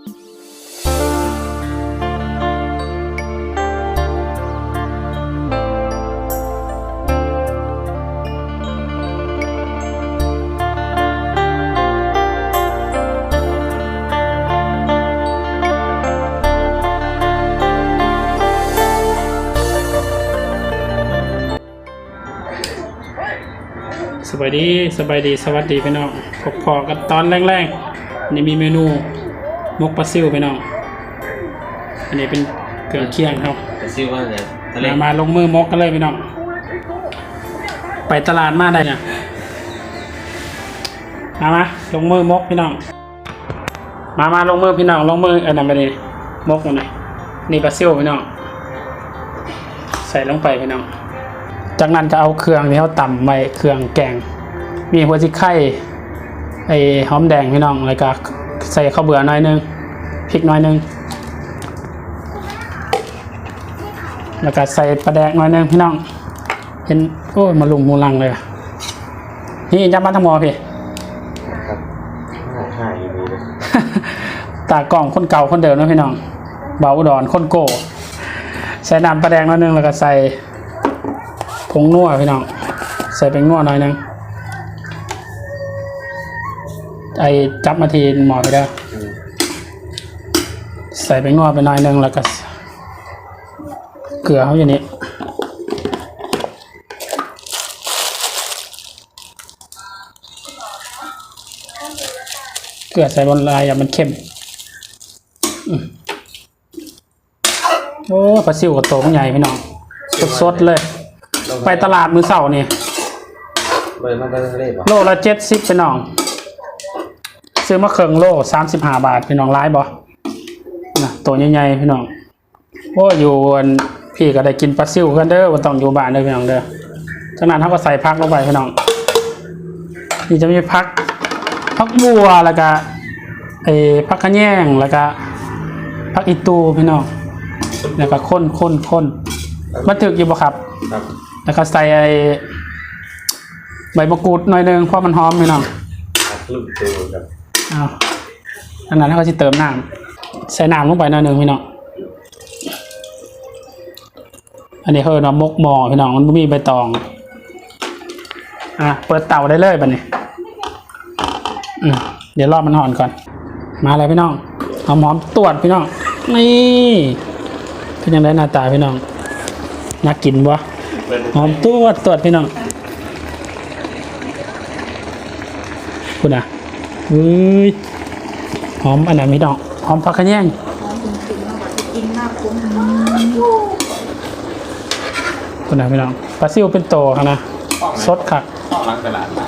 สบายดีสบายดีสวัสดีพี่น้องพบพอกันตอนแรกๆนี่มีเมนู มกปลาซิวพี่น้อง อันนี้เป็นเครื่องเคียงครับไปซิ่วว่าเนี่ยทะเลมามาลงมือมกกันเลยพี่น้อง ไปตลาดมาได้เนี่ยมามาลงมือมกพี่น้อง มามาลงมือพี่น้องลงมือเอันนั้นไปเลยมกมันหน่อยนี่ปลาซิวพี่น้อง ใส่ลงไปพี่น้อง จากนั้นก็เอาเครื่องที่เขาตำไว้เครื่องแกง มีหัวชิไข่ไอ้หอมแดงพี่น้องแล้วก็ใส่ข้าวเบื่อหน่อยนึง พริกหน่อยนึง แล้วก็ใส่ปลาแดกหน่อยนึงพี่น้อง เห็นโอ้ยมาลุงมูลังเลยอะนี่จับมาทั้งหมอพี่ครับหายอยู่นี่เลยตากล้องคนเก่าคนเดิมนะพี่น้อง เบาอุดรคนโก้ใส่น้ำปลาแดงหน่อยนึงแล้วก็ใส่ผงนัวพี่น้อง ใส่เป็นนัวหน่อยนึงไอจับมาทีหมอไปได้อใส่เป็นนัวไปหน่อยนึงแล้วก็เกลือเขาอย่างนี้เกลือใส่บนลายอย่ามันเข้มอืมโอ้ปลาซิวกับโตมันใหญ่พี่น้องสดๆเลย ไปตลาดมือเสาร์นี่เลยมาทะเลป่ะโลละเจ็ดสิบพี่น้อง ซื้อมาเครื่องโลสามสิบห้าบาทพี่น้องร้ายบ่ นะตัวใหญ่ๆพี่น้องโอ้อยู่อันพี่ก็ได้กินปลาซิวกันเด้อว่าต้องอยู่บ้านเด้อพี่น้องเด้อจากนั้นเขาก็ใส่พักลงไปพี่น้องนี่จะมีพักพักบัวแล้วก็ไอ้พักขะแยงแล้วก็พักอีตูพี่น้องแล้วก็ข้นข้นข้นมันถึกอยู่บ่ครับครับแล้วก็ใส่ไอ้ใบมะกรูดหน่อยหนึงเพราะมันหอมพี่น้องครับลูกตัวครับเอาอันนั้นเขาจะเติมน้ำ ใส่น้ำลงไปหน่อยหนึ่งพี่น้องอันนี้เขาเรียกว่ามกหมอพี่น้องมันบ่มีใบตอง อะเปิดเตาได้เลยบัดนี้อืมเดี๋ยวรอบมันหอนก่อน มาเลยพี่น้องหอมหอมตรวจพี่น้องนี่เป็นยังไงหน้าตาพี่น้องน่ากินวะหอมตัวตรวจพี่น้องคุณอะเฮ้ยหอมอันไหนพี่น้อง อมผักขะแยงน้องคุณคุณมาบอกจะกินมากคุ้มคุณอะพี่น้องปลาซิวเป็นโตครับนะสดค่ะล้างตลาดมา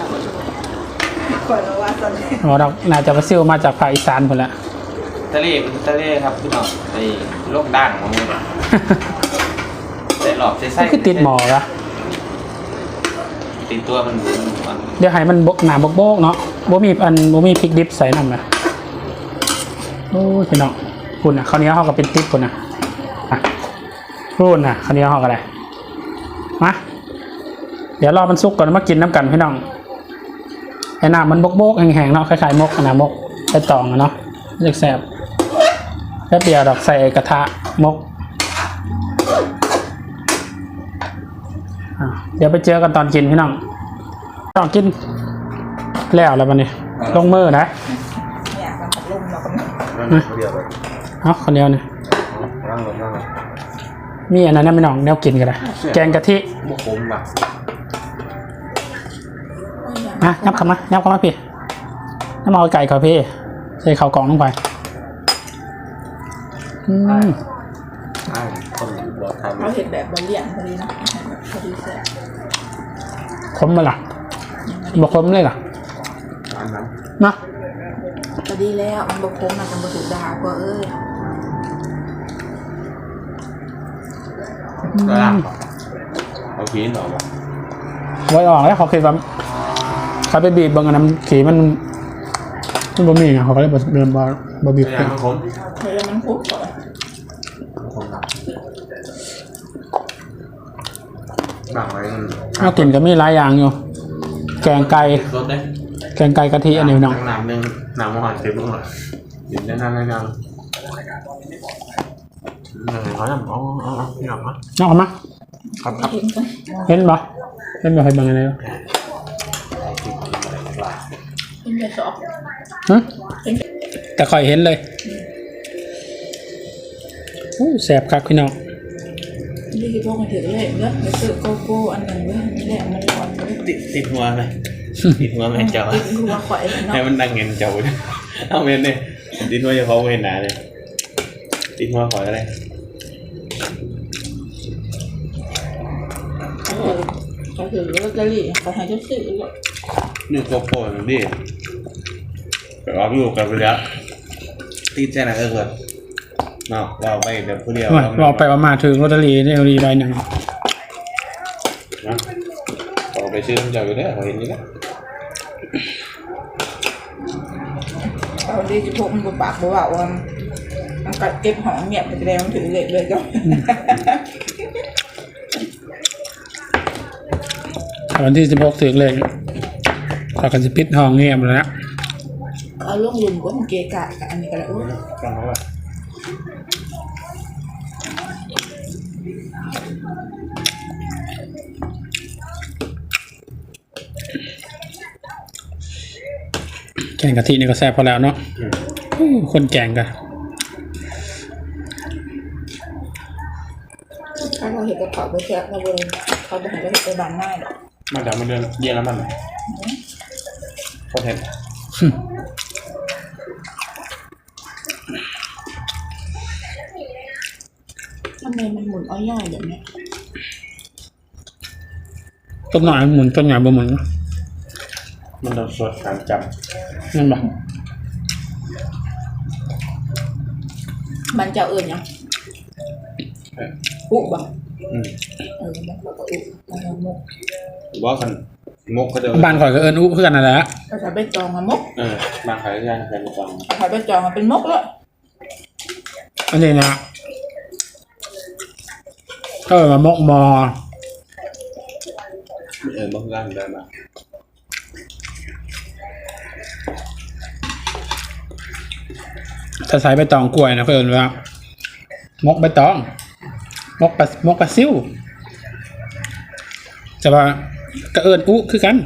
ก่อนแล้วว่าตอนนี้อ๋อเราน่าจะปลาซิวมาจากภาคอีสานคนละทะเลทะเลครับพี่น้องไอ้โลกด่างของมันใส่หลอกใส่ไส้ก็คือติดหมอละติดตัวมันมันเดี๋ยวให้มันบกหนาบกโบกๆเนาะบ่มีอันบ่มีพริกดิบใส่น้ำนะ โอ้ยพี่น้องคุณอะข้าวเหนียวเขาก็เป็นติ๊บคุณอะรุ่นอะข้าวเหนียวเขาก็ได้มาเดี๋ยวรอมันสุกก่อนมากินน้ำกันพี่น้องไอ้น้ำมันบกโบกๆแห้งๆเนาะคล้ายๆมกอนะมกใส่ตองเนาะเรียกแซ่บแป๊บเดียวดอกใส่กระทะมกเดี๋ยวไปเจอกันตอนกินพี่น้องตอนกินแล้วแล้ววันนี้ลงมือนะำลังนั่นเดียวเลยเอาคนเดียวนี่ร่างลงร่างลงมีอันนั้นนะพี่น้องแนวกินกันเลยแกงกะทิบุกคมว่ะอะยับเข้ามายับเข้ามาพี่น้ำเอาไก่ก่อนพี่ใส่ข้าวกล่องลงไปอืมอ้าวคนบอทำเราเห็นแบบบะเลี่ยนพอดีนะแบบพอดีแซ่บคมมาล่ะบอกคมเลยล่ะอันนั้นนะ พอดีแล้วมันบะคุ้มมันจะบะถูกด่าก็เอ้ยก็ล่างเอาขีนออกมาไว้ออกแล้วเขาเคยแบบเขาไปบีบบางอันนั้นขีมันมันบะหมี่ไงเขาก็เลยบะเดินบะบะบีบพยายามมันคมเฮ้ยมันคุ้มก่อนคมหนักหนักไว้มันเอากินก็มีหลายอย่างอยู่ แกงไก่รสได้แก งไก่กะทิอันนี้เน้องน้ำหนึ่งน้ำหวานเต็มหมดกินได้นานได้นานอะไรเขาทำอ๋ออ๋อพี่น้องครับน้องเอามาครับครับเห็นกันเห็นบ่เห็นบ่ให้เบิ่งอะไรบ่เห็นแต่สอบฮะแต่คอยเห็นเลยอู้แสบคักพี่น้องนี่คือพวกมันถือเลยเนอะไปซื้อโกโก้อันหนึ่งเว้ยนี่แหละมันร้อนติดติดหัวไหมติ ดหัวไหมเจ้าติดหัวข่อยเลยให้เนาะมันดังเงินเจ้าเนี่ยเอาเงินเนี่ยติดหัวจะเขาเงินหนาเลยติดหัวขออะไรเออเขาถือลอตเตอรี่เขาให้เจ้าซื้อเลยนี่โกโก้หนึ่งดิไปออกอยู่กันไปแล้วติดแค่ไหนก็เกิดเนาะเราไปเดี๋ยวผู้เดียวว่าเราไปว่ามาถึงลอตเตอรี่ได้ลอตเตอรี่ใบหนึ่งนะเราไปซื้อน้ำเจ้าอยู่ได้เราเห็นอยู่แล้ว เอาดีสิพวกมันบ่ปากบ่ว่าว่ามันกัดเก็บหอมเงียบไปแล้วมันถือเลยเลยก็วันที่สิบหกถึงเลยเรากันจะปิดห้องเงียบแล้วนะเอาลงลุมก็มันเกะกะกับอันนี้ก็แล้วโอ้ย ฟังเขาว่า แกงกะทินี่ก็แซ่บพอแล้วเนาะอู้คนแกงกันถ้าเราเห็นกระเป๋าไปแช่เราเลยเขาไปหาเราเห็นไปบานหน้าหรอกมาจากมันเดือนเย็นแล้วมันโคตรเห็นทำไมมันหมุนอ้อยๆแบบเนี้ยต้นหน่อยหมุนต้นใหญ่บ่หมุนมันโดนสวดการจ นั่นบ่มันจะเอื่นยังำเอออุบ่อืมเออมันก็อุมันก็มุกว่ากันมกเขาจะบ้านข่อยก็เอิ้นอู้เพื่อนนั่นแหละภาษาใบตองอะมุกเออบางขายย่างเป็นจองภาษาใบตองอะเป็นมุกแล้วอันนี้นะก็มามกมอเออมกย่างได้มา ถ้าใส่ใบตองกล้วยนะเพิ่นว่ามกใบตองมกปลามกปลาซิวจะว่าก็เอิญอุคือกัน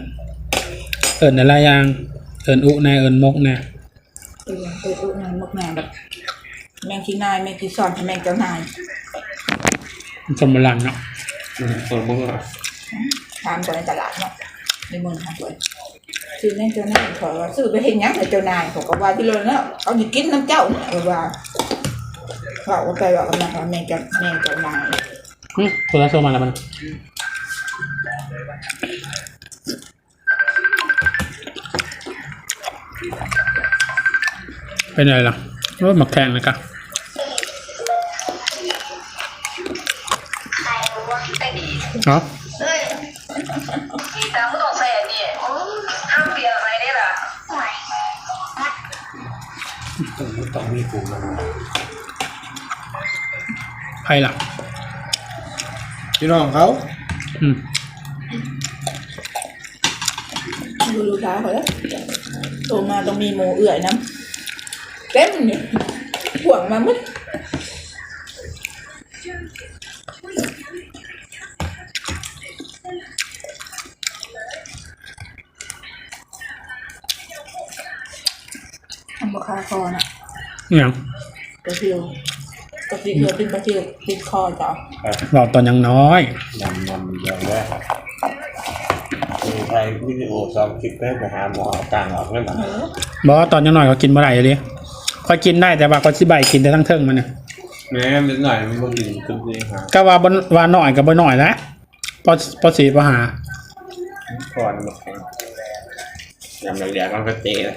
เอิญอะไรอย่าง เอิญอุในเอิญมกในเออเอออุนั่นมุกแมงแบบแมงขี้นายแมงขี้ซ่อนแมงเจ้านายสมรังเนาะอืมส่วนมกอะทานไปในตลาดเนาะในเมืองทานไป ซื้อแมงเจ้านายขอว่าซื้อไปเห็นยังไอ้เจ้านายเขาก็ว่าที่เลยเนาะเขาจะกินน้ำเจ้าเนี่ยเออว่าว่าว่าไปว่ากันนะคะแมงเจ้าแมงเจ้านายอืมโทรศัพท์มาแล้วมันเป็นไงล่ะรถหมักแข่งเลยกะครรู้ ต้องต้องมีปูมันไพ่ล่ะ พี่น้องเขาอืมดูลูกค้าเขาแล้วโตมาต้องมีหมูเอื่อยน้ำเต็มเนี่ยห่วงมามึดทำราคาคอนะ เนี่ยงกระเทียมกระเทียมเป็นกระเทียมติดคอจ้ะเราตอนยังน้อยยำยำยำแรกมีใครวิดีโอซ้อมคลิปไปหาหมอกลางออกเรื่องหลังเออบอกว่าตอนยังน้อยก็กินเมื่อไหร่เลยคอยกินได้แต่ว่าก็สิใบกินแต่ทั้งเทิงมันเนี่ยแม่นิดหน่อยมันก็กินทุกทีหาก็ว่าบนว่าน้อยกับบ่น้อยนะพอพอสีพอหาก่อนหมดแข็งยำแหลกๆมันก็เตะเลย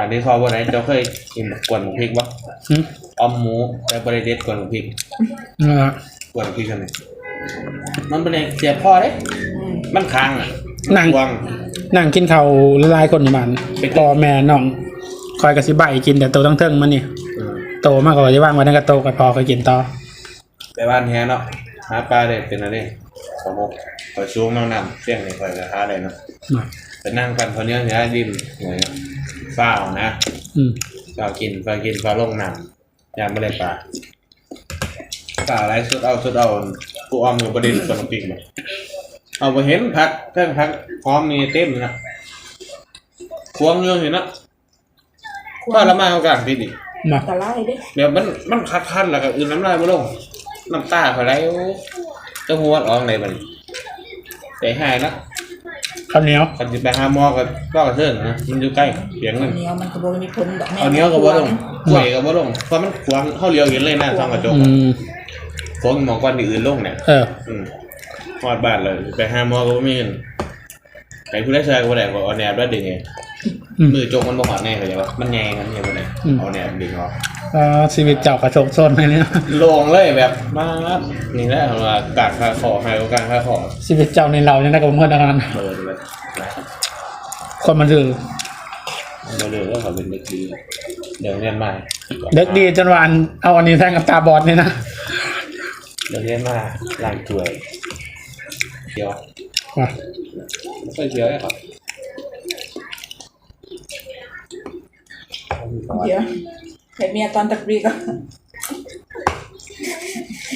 การที่เขาวันไหนเจ้าเคยกินกวนหมูพริกปะอืมออมหมูแต่บริเดตกวนหมูพริกนั่นล่ะกวนหมูพริกกันเลยมันเป็นไงเสียบพ่อเด้อืมมันค้างอะนั่งวาง นั่งกินข้าวละลายคนอยู่บ้านเป็นพ่อแม่น้องคอยกับสิใบกินแต่โตทั้งเทิงมันนี่อืมโตมากกว่าจะว่างไว้นั่นก็โตกับพอก็กินต่อไปบ้านแฮเนาะหาปลาได้เป็นอะไรสมมติคอยซูงน้องนำเสี่ยงในคอยจะหาได้เนาะมาไปนั่งกันคนเนี้ยจะได้ริมหน่อยเฝ้าวนะอืมเรากินเรากินปลาลงน้ำยามไม่ได้ปลาปลาอะไรสุดเอาสุดเอากูออมอยู่ประเด็นสนุกจริงมั้เอาไปเห็นพักเครื่องพักพร้อมมีเต็มนะควงเยอะเห็นนะว่าละมาเขากลางพี่ดิมาตะไลเด้เดี๋ยวมันมันคัดคันแล้วก็อื่นน้ำลายมาลงน้ำตาเขาไหลโอ้จะหัวร้องไหนมันใจหายนะ ข้าวเหนียวคันจะไปหาหมอก็ก็กระเทิงนะมันอยู่ใกล้เสียงข้าเงิวนเหนียวมันก็บ่มีผลดอกแม่เอาเหนี้ยก็บ่ลงกล้วยก็บ่ลงเพราะมันขวางเข้าเลี้ยวเห็นเลยหน้าทางกระจกอืมขวางมองก้อนอื่นลงเนี่ย เออ อืมหอดบ้านเลยไปห้าหมอก็บ่มีเงินไปผู้ได้ชายก็บ่ได้บอกเอาแนบแล้วดึงไงอืมมือจกมันบ่หอดแน่เลยว่ามันแยงกันเนี่ยบ่ได้อืม เอาแนบดึงออก อ่าชีวิตเจ้ากระโชกโซนไปเนี่ยโลงเลยแบบมาดนี่แหละว่ากางคาคอให้ก็กางคาคอชีวิตเจ้าในเรายังได้กับเมื่อนั้นเบอร์เลยนะคนมันดื้อเบอร์เลยก็เขาเป็นเด็กดีเดี๋ยวเรียนใหม่เด็กดีจนวาอันเอาอันนี้แทงกับตาบอดนี่นะเดี๋ยวเรียนมาล้างถ้วยเดี๋ยวว่ะไม่ค่อยเชียวเลยครับเดี๋ยว ให้เมียตอนตะกรีก็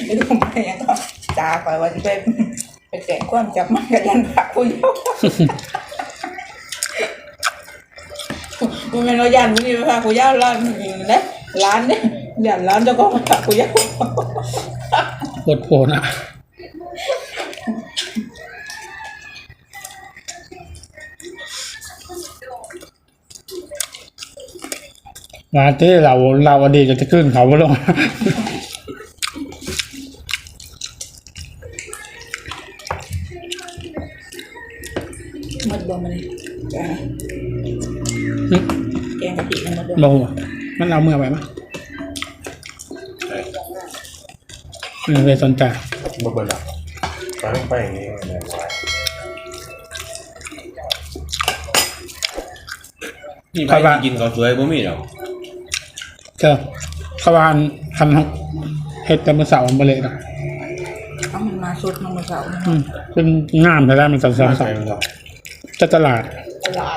ไม่รู้ไปยังก็ตาไปว่าจะไปไปแต่งความจับมันกันยันพระคุยกูเป็นเรายันมึงนี่พระคุยาวร้านนี่นะร้านเนี่ยยันร้านเจ้าของพระคุยาว ปวดโผ นะงานที่เราเราอดีตจะขึ้นเขาไม่ลงหมดบ่มันแกงแกงกะทิมันหมดบ่ลงมันเอาเมื่อไปมั้ยไม่ไปสนใจบ่เบิ่งหรอกตอนไปอย่างนี้เลยนี่ไปกินข้าวสวยบ่มีหรอก เจอขวานคันเฮ็ดแต่เมื่อเสาร์มันบ่เลยนะเอามันมาสดมันมาเสาร์อืมเป็นงามแต่ได้มันสั่นใช่ๆหรอกจะตลาด ตลาด